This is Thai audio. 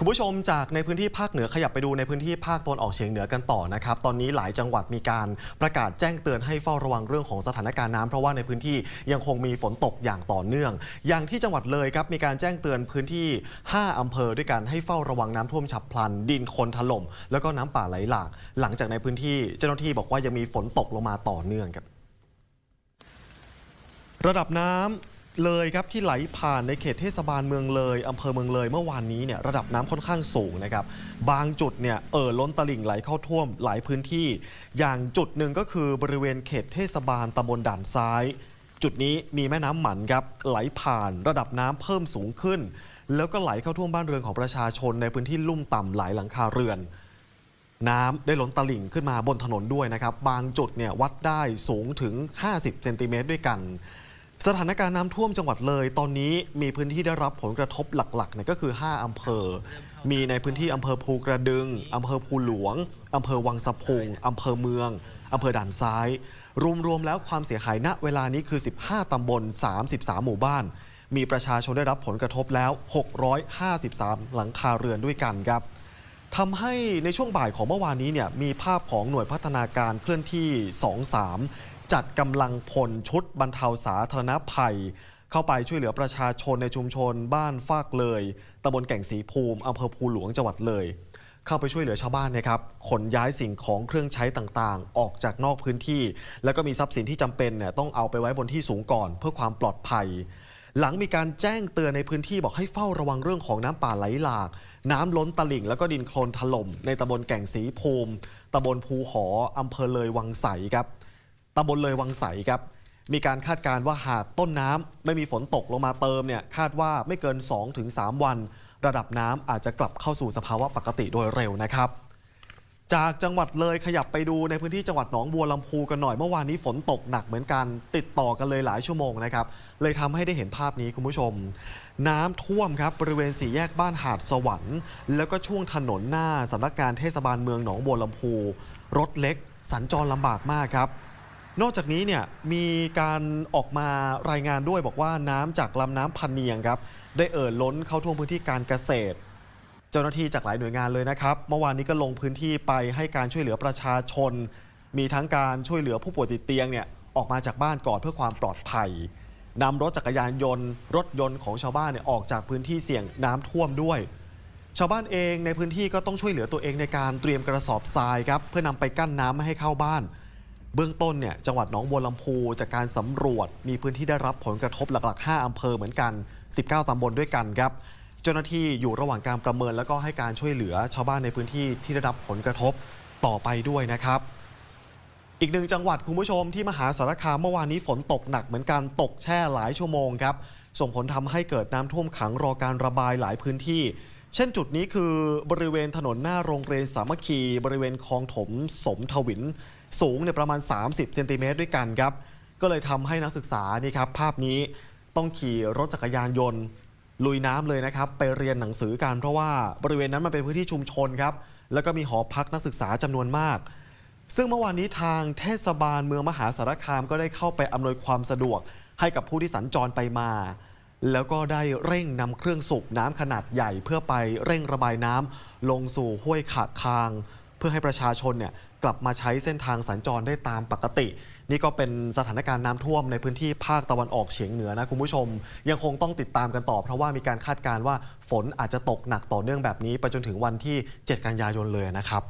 คุณผู้ชมจากในพื้นที่ภาคเหนือขยับไปดูในพื้นที่ภาคตะวันออกเฉียงเหนือกันต่อนะครับ ตอนนี้หลายจังหวัดมีการประกาศแจ้งเตือนให้เฝ้าระวังเรื่องของสถานการณ์น้ำเพราะว่าในพื้นที่ยังคงมีฝนตกอย่างต่อเนื่อง อย่างที่จังหวัดเลยครับมีการแจ้งเตือนพื้นที่ 5อำเภอด้วยกันให้เฝ้าระวังน้ำท่วมฉับพลัน ดินคนถล่ม แล้วก็น้ำป่าไหลหลาก หลังจากในพื้นที่เจ้าหน้าที่บอกว่ายังมีฝนตกลงมาต่อเนื่องครับ ระดับน้ำ เลยครับที่ไหลผ่านในเขตเทศบาลเมืองเลยอำเภอเมืองเลยเมื่อวานนี้เนี่ยระดับน้ำค่อนข้างสูงนะครับบางจุดเนี่ยเอ่อล้นตลิ่งไหลเข้าท่วมหลายพื้นที่ อย่างจุดหนึ่งก็คือบริเวณเขตเทศบาลตำบลด่านซ้าย จุดนี้มีแม่น้ำหมันครับไหลผ่านระดับน้ำเพิ่มสูงขึ้น แล้วก็ไหลเข้าท่วมบ้านเรือนของประชาชนในพื้นที่ลุ่มต่ำหลายหลังคาเรือนน้ำได้ล้นตลิ่งขึ้นมาบนถนนด้วยนะครับ บางจุดเนี่ยวัดได้สูงถึง 50 เซนติเมตรด้วยกัน สถานการณ์น้ำท่วมจังหวัดเลย ตอนนี้มีพื้นที่ได้รับผลกระทบหลักๆเนี่ยก็คือ 5 อำเภอ มีในพื้นที่อำเภอภูกระดึงอำเภอภูหลวงอำเภอวังสะพุงอำเภอเมืองอำเภอด่านซ้าย รวมๆแล้วความเสียหายณเวลานี้คือ 15 ตำบล 33 หมู่บ้าน มีประชาชนได้รับผลกระทบแล้ว 653 หลังคาเรือนด้วยกันครับทำให้ในช่วงบ่ายของเมื่อวานนี้เนี่ยมีภาพของหน่วยพัฒนาการเคลื่อนที่ 23 จัดกำลังพลชุดบรรเทาสาธารณภัย เข้าไปช่วยเหลือประชาชนในชุมชน บ้านฟากเลยตำบลแก่งสีภูมิอำเภอภูหลวงจังหวัดเลย เข้าไปช่วยเหลือชาวบ้านนะครับขนย้ายสิ่งของเครื่องใช้ต่างๆ ออกจากนอกพื้นที่ แล้วก็มีทรัพย์สินที่จำเป็นเนี่ยต้องเอาไปไว้บนที่สูงก่อน เพื่อความปลอดภัย หลังมีการแจ้งเตือนในพื้นที่บอกให้เฝ้าระวังเรื่องของน้ำป่าไหลหลาก น้ำล้นตลิ่งแล้วก็ดินโคลนถล่มในตำบลแก่งสีภูมิตำบลภูหออำเภอเลยวังใสครับ ตำบลเลยวังใสครับ มีการคาดการณ์ว่าหากต้นน้ำไม่มีฝนตกลงมาเติมเนี่ยคาดว่าไม่เกิน 2-3 วัน ระดับน้ำอาจจะกลับเข้าสู่สภาวะปกติโดยเร็วนะครับจากจังหวัดเลยขยับไปดูในพื้นที่จังหวัดหนองบัวลำพูกันหน่อยเมื่อวานนี้ฝนตกหนักเหมือนกัน ติดต่อกันเลยหลายชั่วโมงนะครับ เลยทำให้ได้เห็นภาพนี้คุณผู้ชม น้ำท่วมครับบริเวณสี่แยกบ้านหาดสวรรค์ แล้วก็ช่วงถนนหน้าสำนักงานเทศบาลเมืองหนองบัวลำพู รถเล็ก สัญจรลำบากมากครับ นอกจากนี้เนี่ยมีการออกมารายงานด้วยบอกว่าน้ำจากลำน้ำพันเนียงครับ ได้เอ่อล้นเข้าท่วมพื้นที่การเกษตร เจ้าหน้าที่จากหลายหน่วยงานเลยนะครับ เมื่อวานนี้ก็ลงพื้นที่ไปให้การช่วยเหลือประชาชน มีทั้งการช่วยเหลือผู้ป่วยติดเตียงเนี่ยออกมาจากบ้านก่อนเพื่อความปลอดภัยนำรถจักรยานยนต์ รถยนต์ของชาวบ้านเนี่ยออกจากพื้นที่เสี่ยงน้ำท่วมด้วย ชาวบ้านเองในพื้นที่ก็ต้องช่วยเหลือตัวเองในการเตรียมกระสอบทรายครับ เพื่อนำไปกั้นน้ำไม่ให้เข้าบ้าน เบื้องต้นเนี่ยจังหวัดหนองบัวลำพูจากการสำรวจมีพื้นที่ได้รับผลกระทบหลัก ๆ 5อำเภอเหมือนกัน 19ตำบลด้วยกันครับ เจ้าหน้าที่อยู่ระหว่างการประเมินแล้วก็ให้การช่วยเหลือชาวบ้านในพื้นที่ที่ได้รับผลกระทบต่อไปด้วยนะครับ อีกหนึ่งจังหวัดคุณผู้ชมที่มหาสารคามเมื่อวานนี้ฝนตกหนักเหมือนกันตกแช่หลายชั่วโมงครับส่งผลทำให้เกิดน้ำท่วมขังรอการระบายหลายพื้นที่ เช่นจุดนี้คือบริเวณถนนหน้าโรงเรียนสามัคคีบริเวณคลองถมสมทวิน สูงเนี่ยประมาณ 30 เซนติเมตรด้วยกันครับ ก็เลยทำให้นักศึกษานี่ครับภาพนี้ต้องขี่รถจักรยานยนต์ ลุยน้ำเลยนะครับ ไปเรียนหนังสือกันเพราะว่าบริเวณนั้นมันเป็นพื้นที่ชุมชนครับ แล้วก็มีหอพักนักศึกษาจำนวนมาก ซึ่งเมื่อวานนี้ทางเทศบาลเมืองมหาสารคามก็ได้เข้าไปอำนวยความสะดวกให้กับผู้ที่สัญจรไปมา แล้วก็ได้เร่งนำเครื่องสูบน้ำขนาดใหญ่ เพื่อไปเร่งระบายน้ำลงสู่ห้วยขาคาง เพื่อให้ประชาชนเนี่ยกลับมาใช้เส้นทางสัญจรได้ตามปกติ นี่ก็เป็นสถานการณ์น้ำท่วมในพื้นที่ภาคตะวันออกเฉียงเหนือนะคุณผู้ชม ยังคงต้องติดตามกันต่อ เพราะว่ามีการคาดการณ์ว่าฝนอาจจะตกหนักต่อเนื่องแบบนี้ ไปจนถึงวันที่ 7 กันยายนเลยนะครับ